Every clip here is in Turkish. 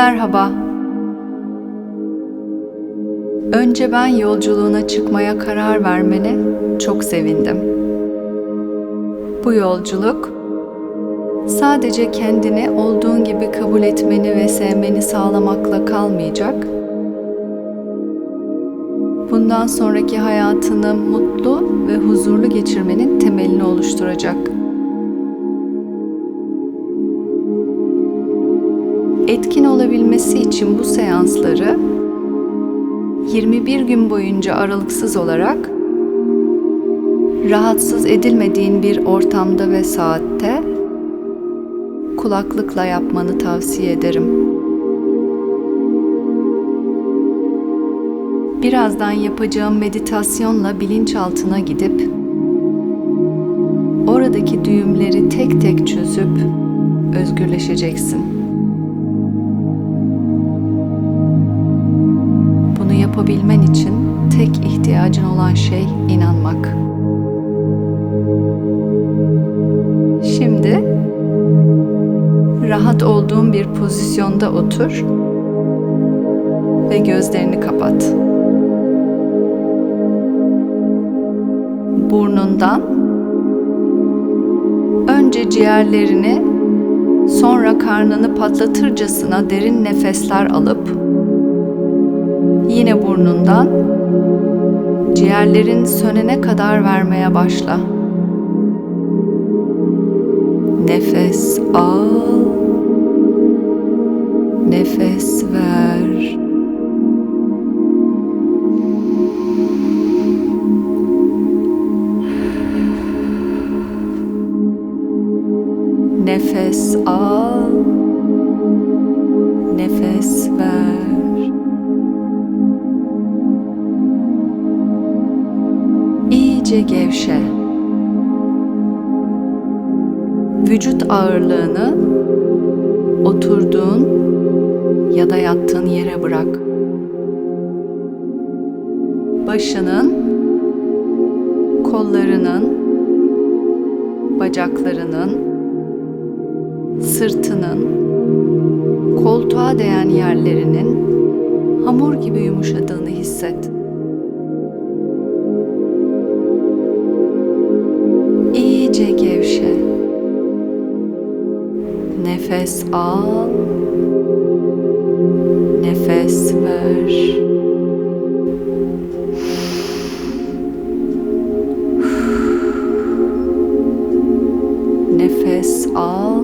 Merhaba. Önce ben yolculuğuna çıkmaya karar vermene çok sevindim. Bu yolculuk sadece kendini olduğun gibi kabul etmeni ve sevmeni sağlamakla kalmayacak. Bundan sonraki hayatını mutlu ve huzurlu geçirmenin temelini oluşturacak. Etkin olabilmesi için bu seansları 21 gün boyunca aralıksız olarak rahatsız edilmediğin bir ortamda ve saatte kulaklıkla yapmanı tavsiye ederim. Birazdan yapacağım meditasyonla bilinçaltına gidip oradaki düğümleri tek tek çözüp özgürleşeceksin. Yapabilmen için tek ihtiyacın olan şey inanmak. Şimdi rahat olduğun bir pozisyonda otur ve gözlerini kapat. Burnundan önce ciğerlerini sonra karnını patlatırcasına derin nefesler alıp yine burnundan ciğerlerin sönene kadar vermeye başla. Nefes al. Vücut ağırlığını oturduğun ya da yattığın yere bırak. Başının, kollarının, bacaklarının, sırtının, koltuğa değen yerlerinin hamur gibi yumuşadığını hisset. İyice gevşe. Nefes al. Nefes ver. Nefes al.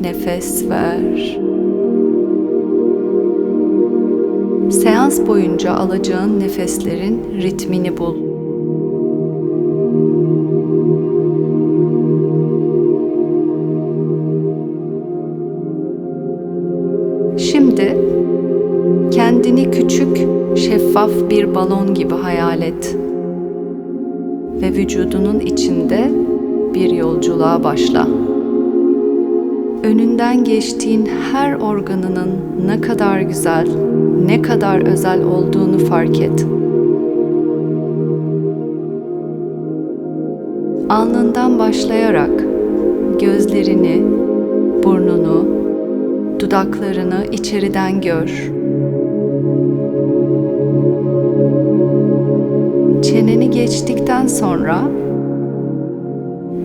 Nefes ver. Seans boyunca alacağın nefeslerin ritmini bul. Şeffaf bir balon gibi hayal et. Ve vücudunun içinde bir yolculuğa başla. Önünden geçtiğin her organının ne kadar güzel, ne kadar özel olduğunu fark et. Alnından başlayarak gözlerini, burnunu, dudaklarını içeriden gör. Geçtikten sonra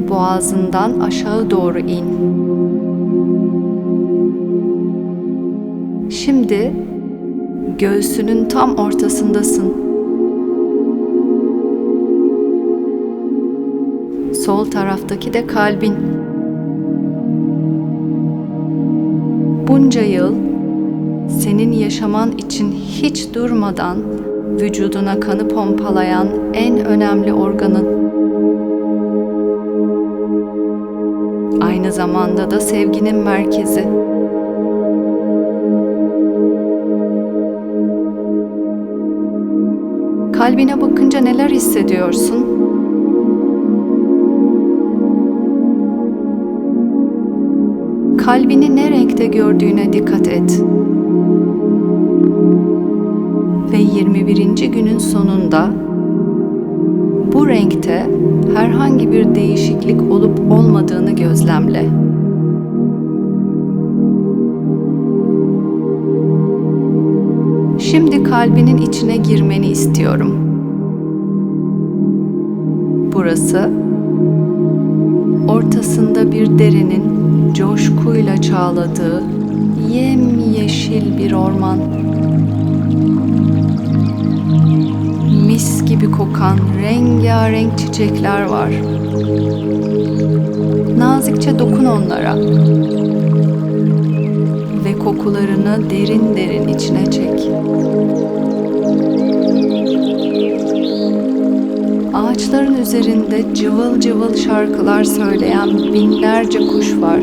boğazından aşağı doğru in. Şimdi göğsünün tam ortasındasın. Sol taraftaki de kalbin. Bunca yıl senin yaşaman için hiç durmadan vücuduna kanı pompalayan en önemli organın. Aynı zamanda da sevginin merkezi. Kalbine bakınca neler hissediyorsun? Kalbini ne renkte gördüğüne dikkat et. 21. günün sonunda bu renkte herhangi bir değişiklik olup olmadığını gözlemle. Şimdi kalbinin içine girmeni istiyorum. Burası ortasında bir derenin coşkuyla çağladığı yemyeşil bir orman. Mis gibi kokan rengarenk çiçekler var. Nazikçe dokun onlara ve kokularını derin derin içine çek. Ağaçların üzerinde cıvıl cıvıl şarkılar söyleyen binlerce kuş var.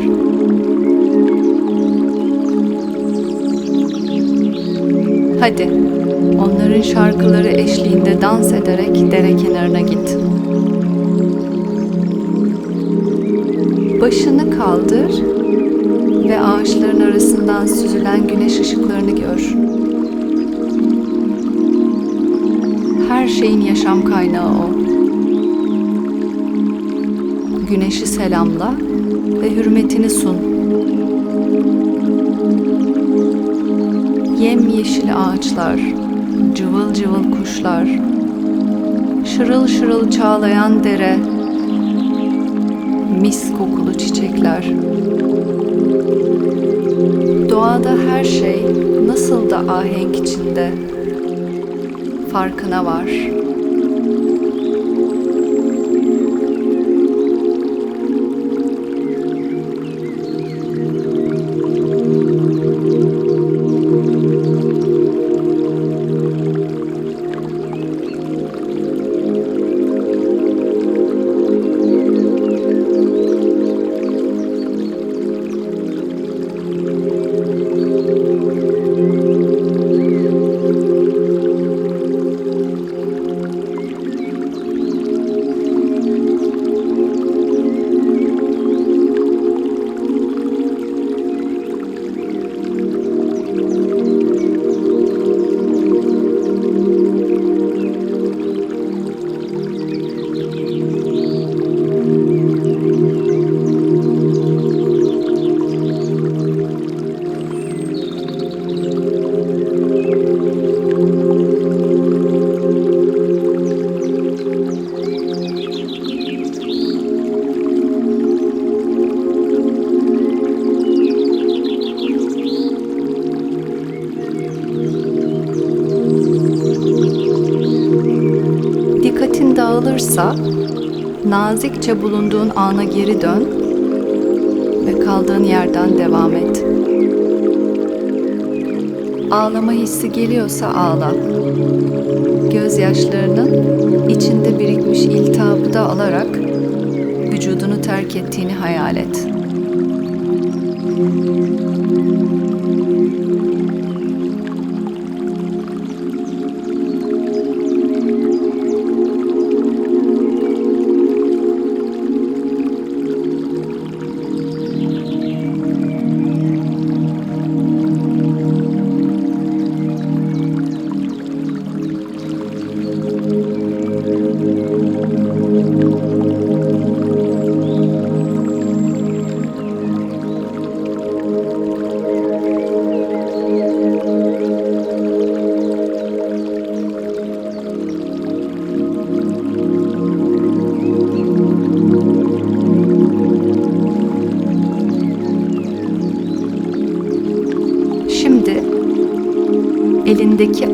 Hadi, onların şarkıları eşliğinde dans ederek dere kenarına git. Başını kaldır ve ağaçların arasından süzülen güneş ışıklarını gör. Her şeyin yaşam kaynağı o. Güneşi selamla ve hürmetini sun. Yemyeşil ağaçlar, cıvıl cıvıl kuşlar, şırıl şırıl çağlayan dere, mis kokulu çiçekler. Doğada her şey nasıl da ahenk içinde. Farkına var. Nazikçe bulunduğun ana geri dön ve kaldığın yerden devam et. Ağlama hissi geliyorsa ağla. Gözyaşlarının içinde birikmiş iltihabı da alarak vücudunu terk ettiğini hayal et.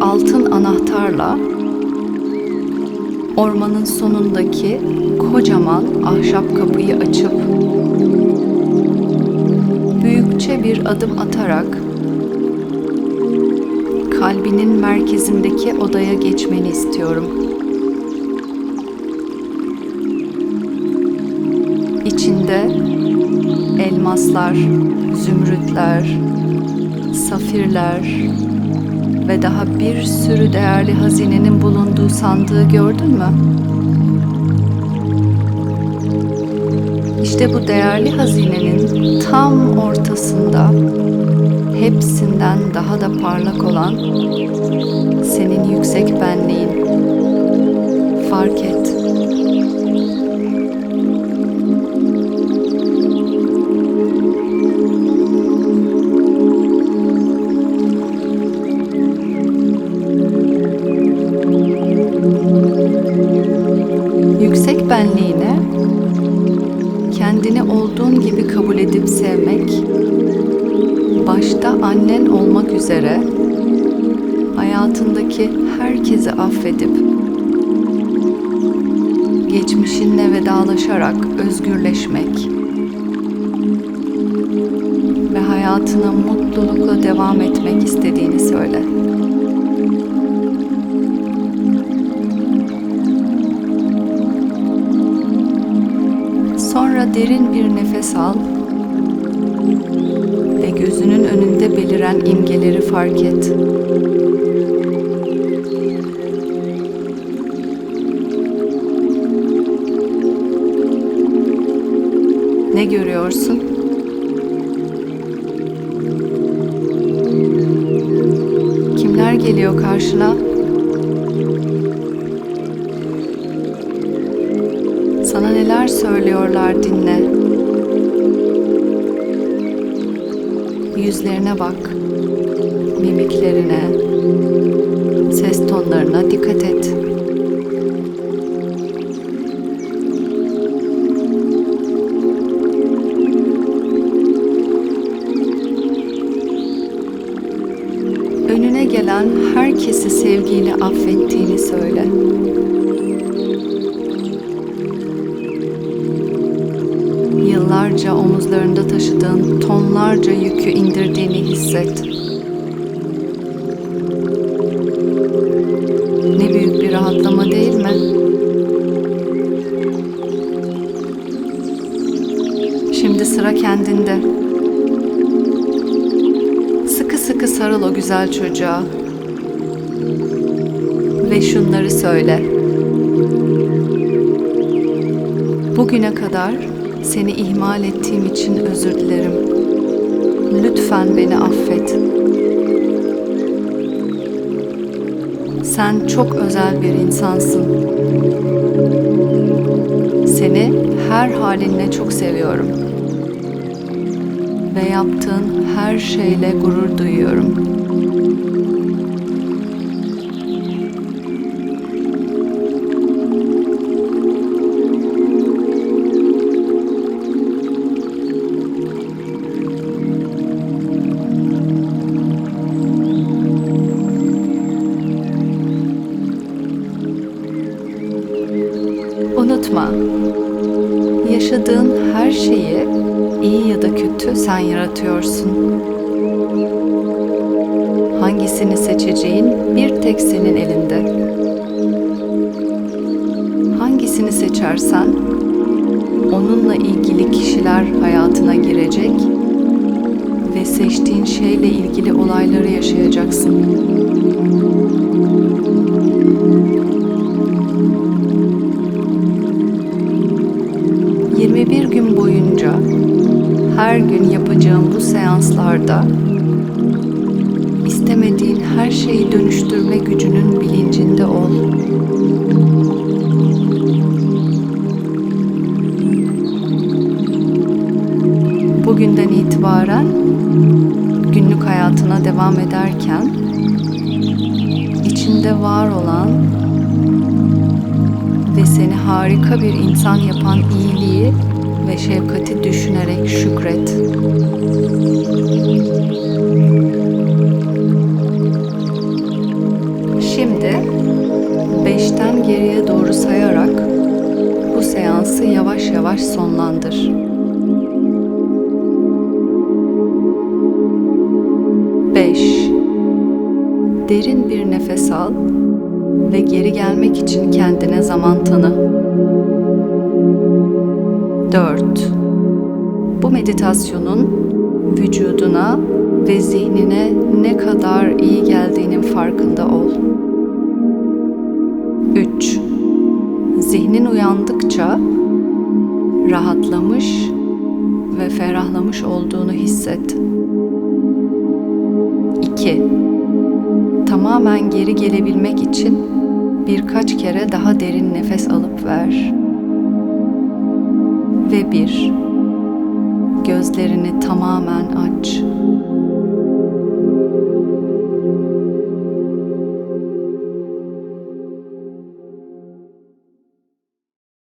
Altın anahtarla ormanın sonundaki kocaman ahşap kapıyı açıp büyükçe bir adım atarak kalbinin merkezindeki odaya geçmeni istiyorum. İçinde elmaslar, zümrütler, safirler ve daha bir sürü değerli hazinenin bulunduğu sandığı gördün mü? İşte bu değerli hazinenin tam ortasında hepsinden daha da parlak olan senin yüksek benliğin. Affedip geçmişinle vedalaşarak özgürleşmek ve hayatına mutlulukla devam etmek istediğini söyle. Sonra derin bir nefes al ve gözünün önünde beliren imgeleri fark et. Ne görüyorsun? Kimler geliyor karşına? Sana neler söylüyorlar dinle. Yüzlerine bak. Mimiklerine, ses tonlarına dikkat et. Söyle. Yıllarca omuzlarında taşıdığın tonlarca yükü indirdiğini hisset. Ne büyük bir rahatlama değil mi? Şimdi sıra kendinde. Sıkı sıkı sarıl o güzel çocuğa. Ve şunları söyle. Bugüne kadar seni ihmal ettiğim için özür dilerim. Lütfen beni affet. Sen çok özel bir insansın. Seni her halinle çok seviyorum. Ve yaptığın her şeyle gurur duyuyorum. Yaşadığın her şeyi iyi ya da kötü sen yaratıyorsun. Hangisini seçeceğin bir tek senin elinde. Hangisini seçersen onunla ilgili kişiler hayatına girecek ve seçtiğin şeyle ilgili olayları yaşayacaksın. Her gün yapacağım bu seanslarda istemediğin her şeyi dönüştürme gücünün bilincinde ol. Bugünden itibaren günlük hayatına devam ederken içinde var olan ve seni harika bir insan yapan iyiliği ve şefkati düşünerek şükret. Şimdi beşten geriye doğru sayarak bu seansı yavaş yavaş sonlandır. Beş. Derin bir nefes al ve geri gelmek için kendine zaman tanı. 4. Bu meditasyonun vücuduna ve zihnine ne kadar iyi geldiğinin farkında ol. 3. Zihnin uyandıkça rahatlamış ve ferahlamış olduğunu hisset. 2 tamamen geri gelebilmek için birkaç kere daha derin nefes alıp ver. Ve bir, gözlerini tamamen aç.